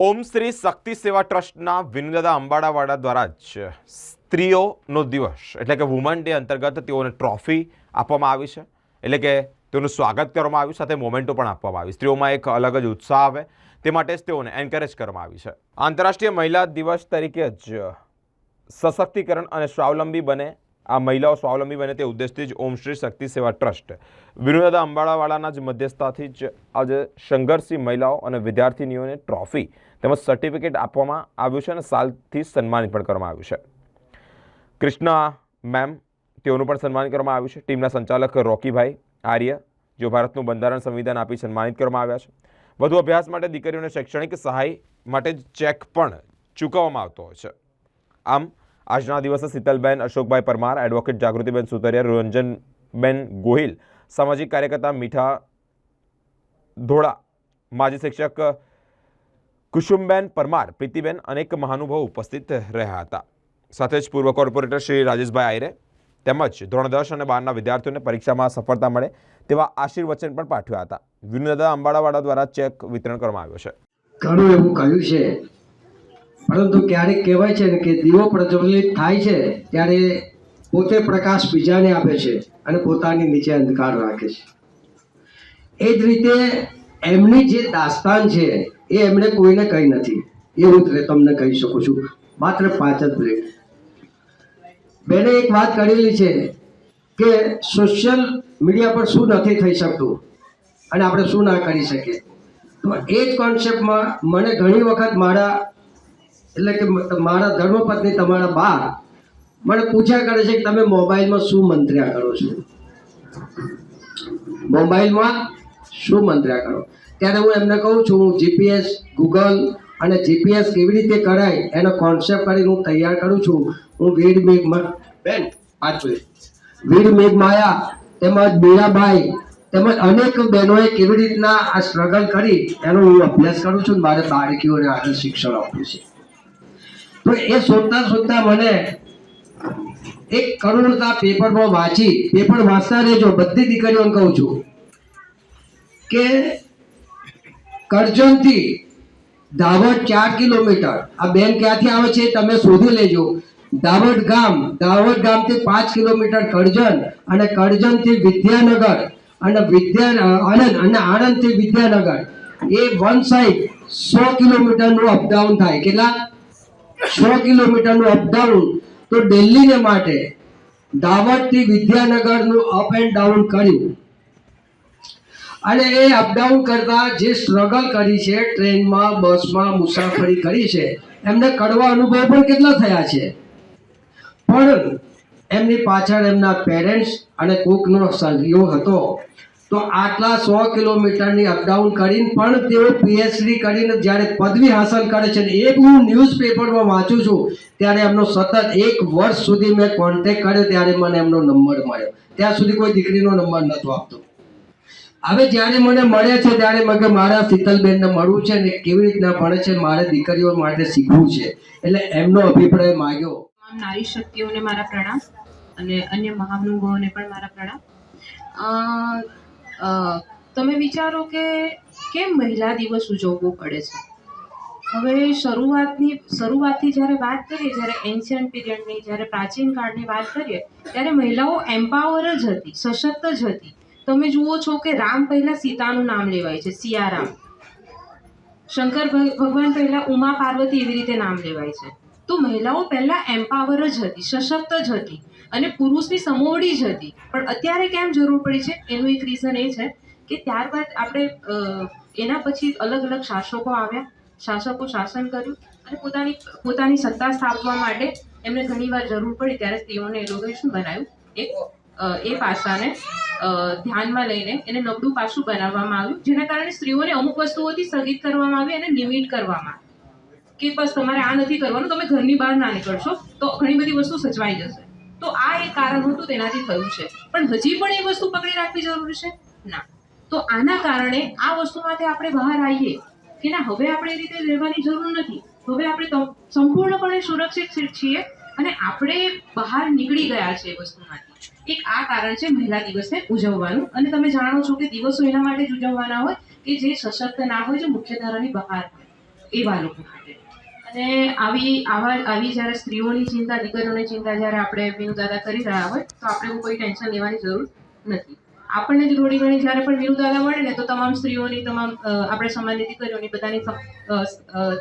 ઓમ શ્રી શક્તિ સેવા ટ્રસ્ટના વિનુદાદા અંબાડાવાડા દ્વારા જ સ્ત્રીઓનો દિવસ, એટલે કે વુમન ડે અંતર્ગત તેઓને ટ્રોફી આપવામાં આવી છે. એટલે કે તેઓનું સ્વાગત કરવામાં આવ્યું સાથે મોમેન્ટો પણ આપવામાં આવી. સ્ત્રીઓમાં એક અલગ જ ઉત્સાહ આવે, તે માટે જ તેઓને એન્કરેજ કરવામાં આવી છે. આંતરરાષ્ટ્રીય મહિલા દિવસ તરીકે જ સશક્તિકરણ અને સ્વાવલંબી બને. આ મહિલાઓ સ્વાવલંબી બને તે ઉદ્દેશથી જ ઓમ શ્રી શક્તિ સેવા ટ્રસ્ટ વિનુદાદા અંબાડાવાળાના જ મધ્યસ્થાથી જ આજે સંઘર્ષી મહિલાઓ અને વિદ્યાર્થીનીઓને ટ્રોફી તેમજ સર્ટિફિકેટ આપવામાં આવ્યું છે અને સાલથી સન્માનિત પણ કરવામાં આવ્યું છે. કૃષ્ણા મેમ, તેઓનું પણ સન્માન કરવામાં આવ્યું છે. ટીમના સંચાલક રોકીભાઈ આર્ય, જેઓ ભારતનું બંધારણ સંવિધાન આપી સન્માનિત કરવામાં આવ્યા છે. વધુ અભ્યાસ માટે દીકરીઓને શૈક્ષણિક સહાય માટે ચેક પણ ચૂકવવામાં આવતો હોય છે. આમ, આજના દિવસે શીતલબેન, અશોકભાઈ પરમાર, એડવોકેટ જાગૃતિબેન સુતરિયા રંજનબેન ગોહિલ, સામાજિક કાર્યકર્તા મીઠા ધોળા, માજી શિક્ષક કુસુમબેન પરમાર, પ્રીતિબેન અનેક મહાનુભાવો ઉપસ્થિત રહ્યા હતા. સાથે જ પૂર્વ કોર્પોરેટર શ્રી રાજેશભાઈ આયરે તેમજ ધોરણ દસ અને બારના વિદ્યાર્થીઓને પરીક્ષામાં સફળતા મળે તેવા આશીર્વચન પણ પાઠવ્યા હતા. વિનુદાદા અંબાડાવાડા દ્વારા ચેક વિતરણ કરવામાં આવ્યો છે. ઘણું એવું કહ્યું છે. પરંતુ ક્યારેક કહેવાય છે કે દીવો પ્રજ્વલિત થાય છે ત્યારે પોતે પ્રકાશ બીજાને આપે છે અને પોતાની નીચે અંધકાર રાખે છે. એ જ રીતે એમની જે દાસ્તાન છે, એ એમણે કોઈને કહી નથી. એ હું તમને કહી શકું છું. માત્ર પાંચ જ મિનિટ બેને એક વાત કરેલી છે કે સોશિયલ મીડિયા પર શું નથી થઈ શકતું અને આપણે શું ના કરી શકીએ. તો એ જ કોન્સેપ્ટમાં મને ઘણી વખત મારા, એટલે કે મારા ધર્મપત્ની તમારા બા મને પૂછ્યા કરે છે કે તમે મોબાઈલમાં શું મંત્ર્યા કરો છો? મોબાઈલમાં શું મંત્ર્યા કરો? ત્યારે હું એમને કહું છું, હું જીપીએસ ગૂગલ અને જીપીએસ કેવી રીતે કરાય એનો કોન્સેપ્ટ કરીને હું તૈયાર કરું છું. હું વીડ મેઘમાં બેન પાછું વીડ વીડ મેઘમાયા તેમજ મીરાબાઈ તેમજ અનેક બહેનોએ કેવી રીતના આ સ્ટ્રગલ કરી એનો હું અભ્યાસ કરું છું મારે બાળકીઓને આગળ શિક્ષણ આપવું છે. તો એ શોધતા શોધતા મને એક કરુણતા પેપરમાં વાંચી પેપર વાંચતા રહેજો, બધી દીકરીઓને કહું છું. કે કરજણથી દાવડ ચાર કિલોમીટર. આ બેન ક્યાંથી આવે છે? તમે શોધી લેજો. દાવડ ગામ, દાવડ ગામથી પાંચ કિલોમીટર કરજણ અને કરજણથી વિદ્યાનગર અને વિદ્યા આણંદ અને આણંદથી વિદ્યાનગર. એ વન સાઈડ સો કિલોમીટરનું અપડાઉન થાય. કેટલા? સો કિલોમીટરનું અપડાઉન તો દિલ્હીને માટે દાવડથી વિદ્યાનગરનું અપ એન્ડ ડાઉન કર્યું. અને એ અપડાઉન કરતા જે સ્ટ્રગલ કરી છે, ટ્રેનમાં, બસમાં મુસાફરી કરી છે, એમને કડવા અનુભવ પણ કેટલા થયા છે. પણ એમની પાછળ એમના પેરેન્ટ્સ અને કોકનો સહયોગ હતો. તો આટલા સો કિલોમીટરની અપડાઉન કરીને પણ તેઓ પીએચડી કરીને જ્યારે પદવી હાંસલ કરે છે એક હું ન્યૂઝપેપરમાં વાંચું છું, ત્યારે એમનો સતત એક વર્ષ સુધી મેં કોન્ટેક કર્યો, ત્યારે મને એમનો નંબર મળ્યો. ત્યાં સુધી કોઈ દીકરીનો નંબર નહોતો આપતો. હવે જ્યારે મને મળ્યા છે, ત્યારે મગર મારા શીતલબેનને મળવું છે ને કેવી રીતના ભણે છે, મારે દીકરીઓ માટે શીખવું છે. એટલે એમનો અભિપ્રાય માગ્યો. નારી શક્તિઓને મારા પ્રણામ અને અન્ય મહાનુભાવોને પણ મારા પ્રણામ. તમે વિચારો કે કેમ મહિલા દિવસ ઉજવવો પડે છે? હવે શરૂઆતની, શરૂઆતથી જ્યારે વાત કરીએ, જ્યારે એન્શિયન્ટ પીરિયડની જ્યારે પ્રાચીન કાળની વાત કરીએ, ત્યારે મહિલાઓ એમ્પાવર જ હતી, સશક્ત જ હતી. તમે જુઓ છો કે રામ પહેલા સીતાનું નામ લેવાય છે, સિયારામ. શંકર ભગવાન પહેલા ઉમા પાર્વતી એવી રીતે નામ લેવાય છે. તો મહિલાઓ પહેલા એમ્પાવર જ હતી, સશક્ત જ હતી અને પુરુષની સમોવડી જ હતી. પણ અત્યારે કેમ જરૂર પડી છે? એનું એક રીઝન એ છે કે ત્યારબાદ આપણે એના પછી અલગ અલગ શાસકો આવ્યા. શાસકો શાસન કર્યું અને પોતાની પોતાની સત્તા સ્થાપવા માટે એમને ઘણીવાર જરૂર પડી. ત્યારે સ્ત્રીઓને એ લોકોએ શું બનાવ્યું? એક એ પાસાને ધ્યાનમાં લઈને એને નબળું પાસું બનાવવામાં આવ્યું, જેના કારણે સ્ત્રીઓને અમુક વસ્તુઓથી સ્થગિત કરવામાં આવી અને લિમિટ કરવામાં કે બસ તમારે આ નથી કરવાનું, તમે ઘરની બહાર ના નીકળશો, તો ઘણી બધી વસ્તુ સચવાઈ જશે. તો આ એક કારણ હતું, તેનાથી થયું છે. પણ હજી પણ એ વસ્તુ પકડી રાખવી જરૂરી છે? ના. તો આના કારણે આ વસ્તુમાંથી આપણે બહાર આવીએ કે ના, હવે આપણે એ રીતે રહેવાની જરૂર નથી. હવે આપણે સંપૂર્ણપણે સુરક્ષિત છીએ અને આપણે બહાર નીકળી ગયા છે એ વસ્તુમાંથી. એક આ કારણ છે મહિલા દિવસને ઉજવવાનું. અને તમે જાણો છો કે દિવસો એના માટે જ ઉજવવાના હોય કે જે સશક્ત ના હોય, જે મુખ્ય ધારાની બહાર હોય, એવા લોકો માટે. અને આવી આવા આવી જ્યારે સ્ત્રીઓની ચિંતા, દીકરીઓની ચિંતા જ્યારે આપણે દાદા કરી રહ્યા હોય, તો આપણે કોઈ ટેન્શન લેવાની જરૂર નથી. આપણને જ થોડી ઘણી જ્યારે પણ વિનુદાદા મળે ને તો તમામ સ્ત્રીઓની તમામ આપણે સમાજની દીકરીઓની બધાની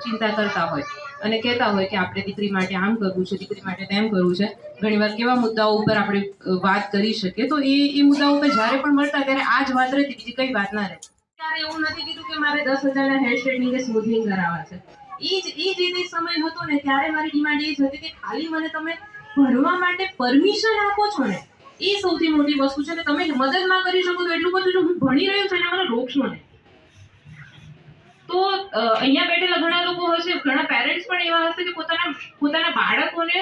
ચિંતા કરતા હોય અને કહેતા હોય કે આપણે દીકરી માટે આમ કરવું છે, દીકરી માટે તેમ કરવું છે. ઘણીવાર કેવા મુદ્દાઓ ઉપર આપણે વાત કરી શકીએ. તો એ એ મુદ્દાઓ ઉપર જ્યારે પણ મળતા ત્યારે આ જ વાત રહેતી, બીજી કઈ વાત ના રહે ત્યારે એવું નથી કીધું કે મારે દસ હજારના હેર સ્ટ્રેટનિંગ કે સ્મૂથનિંગ કરાવવા છે. એ જ એ જે સમય હતો ને ત્યારે મારી ડિમાન્ડ એ જ હતી કે ખાલી મને તમે ભણવા માટે પરમિશન આપો છો ને એ સૌથી મોટી વસ્તુ છે કે તમે મદદ ના કરી શકો તો એટલું બધું જો હું ભણી રહ્યો છું, એને મને રોકશો નહીં તો અહીંયા બેઠેલા ઘણા લોકો હશે ઘણા પેરેન્ટ્સ પણ એવા હશે કે પોતાના પોતાના બાળકોને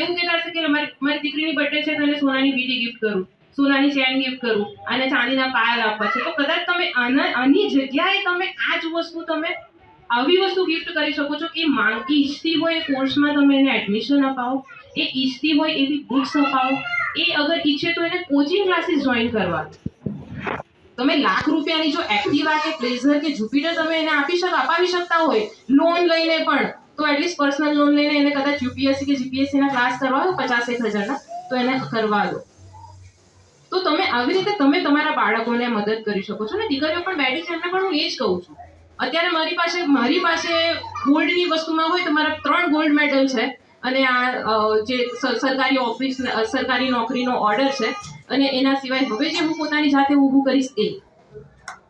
એવું કહેતા હશે કે મારી મારી દીકરીની બર્થડે છે તો એને સોનાની વીટી ગિફ્ટ કરું, સોનાની ચેન ગિફ્ટ કરું, અને ચાંદીના પાયલ આપવા છે. તો કદાચ તમે આના, આની જગ્યાએ તમે આ જ વસ્તુ તમે, આવી વસ્તુ ગિફ્ટ કરી શકો છો કે માંગી ઈચ્છતી હોય એ કોર્સમાં તમે એને એડમિશન અપાવો. એ ઈચ્છતી હોય એવી બુક્સ અપાવો એ અગર ઈચ્છે તો એને કોચિંગ ક્લાસીસ જોઈન કરવા. તમે લાખ રૂપિયાની જો એક્ટિવા કે પ્લેઝર કે જુપિટર તમે એને આપી શકો, અપાવી શકતા હોય લોન લઈને પણ, તો એટલીસ્ટ પર્સનલ લોન લઈને એને કદાચ યુપીએસસી કે જીપીએસસીના ક્લાસ કરવા હોય પચાસ એક હજારના તો એને કરવા દો. તો તમે આવી રીતે તમે તમારા બાળકોને મદદ કરી શકો છો ને દીકરીઓ પણ બેઠી છે એમને પણ હું એ જ કહું છું. અત્યારે મારી પાસે મારી પાસે ગોલ્ડની વસ્તુમાં હોય તો મારા ત્રણ ગોલ્ડ મેડલ છે. અને આ જે સરકારી ઓફિસ સરકારી નોકરીનો ઓર્ડર છે અને એના સિવાય હવે જે હું પોતાની જાતે ઊભું કરીશ એ.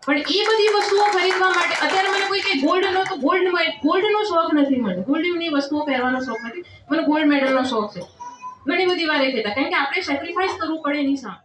પણ એ બધી વસ્તુઓ ખરીદવા માટે અત્યારે મને કોઈ કે ગોલ્ડનો તો ગોલ્ડ ગોલ્ડનો શોખ નથી મને. ગોલ્ડની વસ્તુઓ પહેરવાનો શોખ નથી. મને ગોલ્ડ મેડલનો શોખ છે. ઘણી બધી વાર એ કહેતા, કારણ કે આપણે સેક્રિફાઈસ કરવું પડે એની સામે.